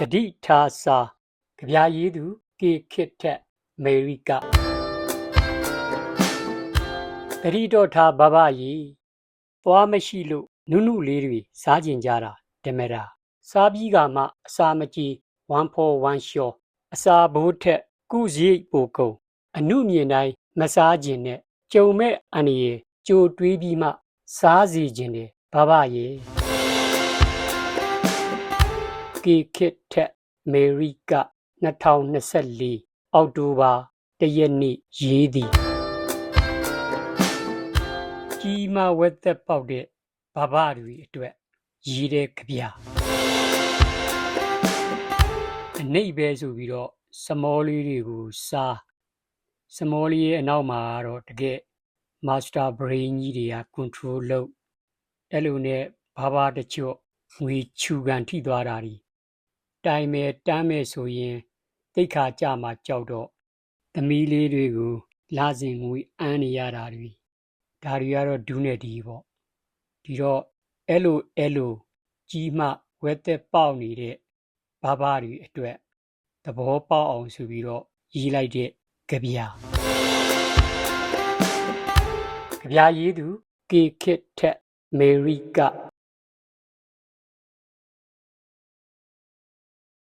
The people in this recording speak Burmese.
ဂတိထားစာကြပြာရေးသူကေခစ်ထက်အမေရိကဂတိတော်ထားဘဘကြီးသွားမရှိလို့နုနုလေးတွေစားကျင်ကြတာတမရာစားပြီးကမှအစာမကြီး1 for 1 short အစာဘိုးထက်ကုစရိတ်ပိုကုန်အနုမြင်တိုင်းမစားခြင်းနဲ့ကြုံမဲ့အန္တရာယ်ကြိုတွေးပြီးမှ စားစီခြင်းတယ်ဘဘရဲ့ ကေခစ်ထက်အမေရိက2024အောက်တိုဘာတရက်နေ့ရေးသည်ကြီးမားဝက်သက်ပေါက်တဲ့ဘဘတွေအတွက်ရေးတဲ့ကြပြအနှိပ်ပဲဆိုပြီးတော့စမောလေးတွေကိုစားစမောလေးရဲ့အနောက်မှာကတော့တကယ် master brain ကြီးတွေက control လုပ်အဲ့လိုနဲ့ဘာဘာတချို့ငွေချူကန်ထိသွားတာဒီ တိုင်မယ်တမ်းမယ်ဆိုရင်တိတ်ခါကြမှာကြောက်တော့သမီးလေးတွေကိုလာစဉ်ငွေအမ်းနေရတာတွေဒါတွေကတော့ဒူးနဲ့ဒီပေါ့ဒီတော့အဲ့လိုအဲ့လိုကြီးမှဝက်သက်ပေါက်နေတဲ့ဘာဘာတွေအတွက်သဘောပေါက်အောင်ဆိုပြီးတော့ရေးလိုက်တဲ့ကြပြာကြပြာရေးသူကေခစ်ထက်အမေရိက